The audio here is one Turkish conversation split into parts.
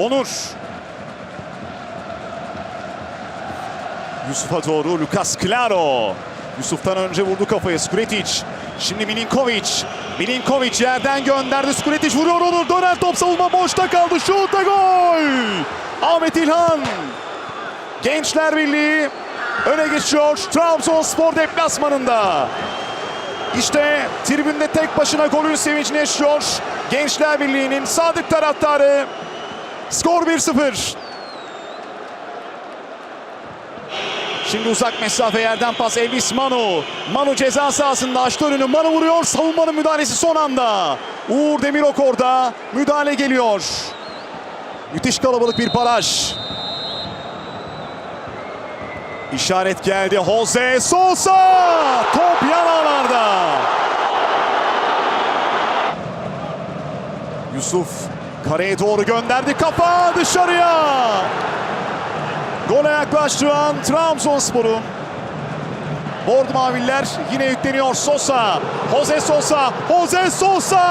Onur. Yusuf'a doğru Lucas Claro. Yusuf'tan önce vurdu kafaya Skuretić. Şimdi Milinkovic. Milinkovic yerden gönderdi. Skuretić vuruyor Onur. Dönen top savunma boşta kaldı. Şut ve gol. Ahmet İlhan. Gençler Birliği öne geçiyor Trabzonspor deplasmanında. İşte tribünde tek başına golün sevincini yaşıyor. Gençler Birliği'nin sadık taraftarı. Skor 1-0. Şimdi uzak mesafe yerden pas Elvis Manu. Manu ceza sahasında açtı önünü. Manu vuruyor. Savunmanın müdahalesi son anda. Uğur Demirok orada. Müdahale geliyor. Müthiş kalabalık bir baraj. İşaret geldi. Jose Sosa. Top yan. Yusuf kareye doğru gönderdi. Kafa dışarıya. Gole yaklaştıran Trabzonspor'un. Bordo Maviller yine yükleniyor Sosa. Jose Sosa. Jose Sosa.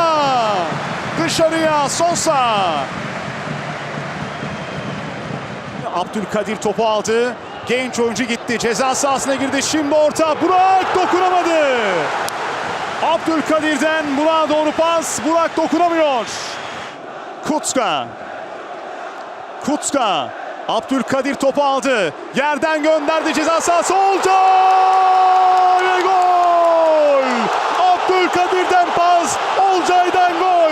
Dışarıya Sosa. Abdülkadir topu aldı. Genç oyuncu gitti. Ceza sahasına girdi. Şimdi orta. Burak dokunamadı. Abdülkadir'den Burak'a doğru pas. Burak dokunamıyor. Kutska. Kutska. Abdülkadir topu aldı. Yerden gönderdi ceza sahası. Olcay! Ve gol! Abdülkadir'den pas. Olcay'dan gol.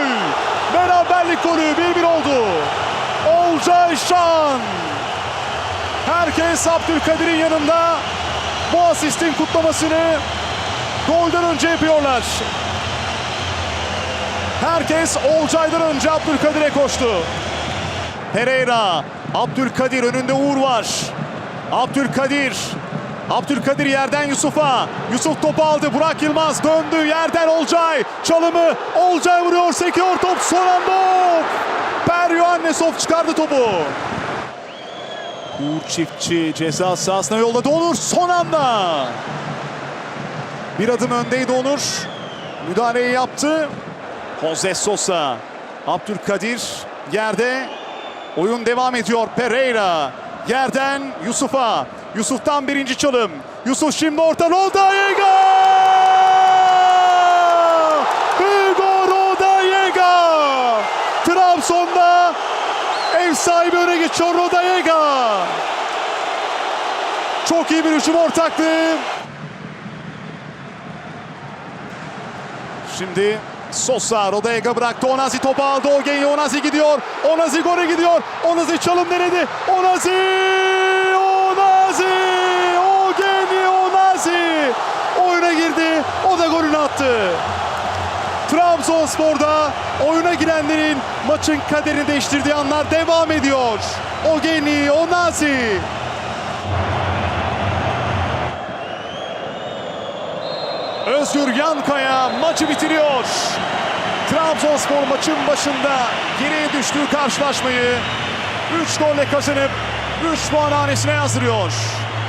Beraberlik golü 1-1 oldu. Olcay Şan. Herkes Abdülkadir'in yanında. Bu asistin kutlamasını golden önce yapıyorlar. Herkes Olcay'dan önce Abdülkadir'e koştu. Pereira, Abdülkadir önünde Uğur var. Abdülkadir, Abdülkadir yerden Yusuf'a. Yusuf topu aldı. Burak Yılmaz döndü. Yerden Olcay. Çalımı Olcay vuruyor. Sekiyor top. Son anda. Per Yohannesov çıkardı topu. Uğur Çiftçi ceza sahasına yolladı. Onur son anda. Bir adım öndeydi Onur. Müdahaleyi yaptı. Jose Sosa. Abdülkadir yerde. Oyun devam ediyor. Pereira yerden Yusuf'a. Yusuf'tan birinci çalım. Yusuf şimdi orta. Rodallega! Hugo Rodallega! Trabzon'da ev sahibi öne geçiyor Rodallega. Çok iyi bir hücum ortaklığı. Şimdi Sosa Rodega bıraktı. Onazi topu aldı. Ogenye Onazi gidiyor. Onazi gole gidiyor. Onazi çalım denedi. Onazi! Onazi! Ogenye Onazi! Oyuna girdi. O da golünü attı. Trabzonspor'da oyuna girenlerin maçın kaderini değiştirdiği anlar devam ediyor. Ogeni Onazi. Özgür Yankaya maçı bitiriyor. Trabzonspor maçın başında geriye düştüğü karşılaşmayı 3 golle kazanıp 3 puan hanesine yazdırıyor.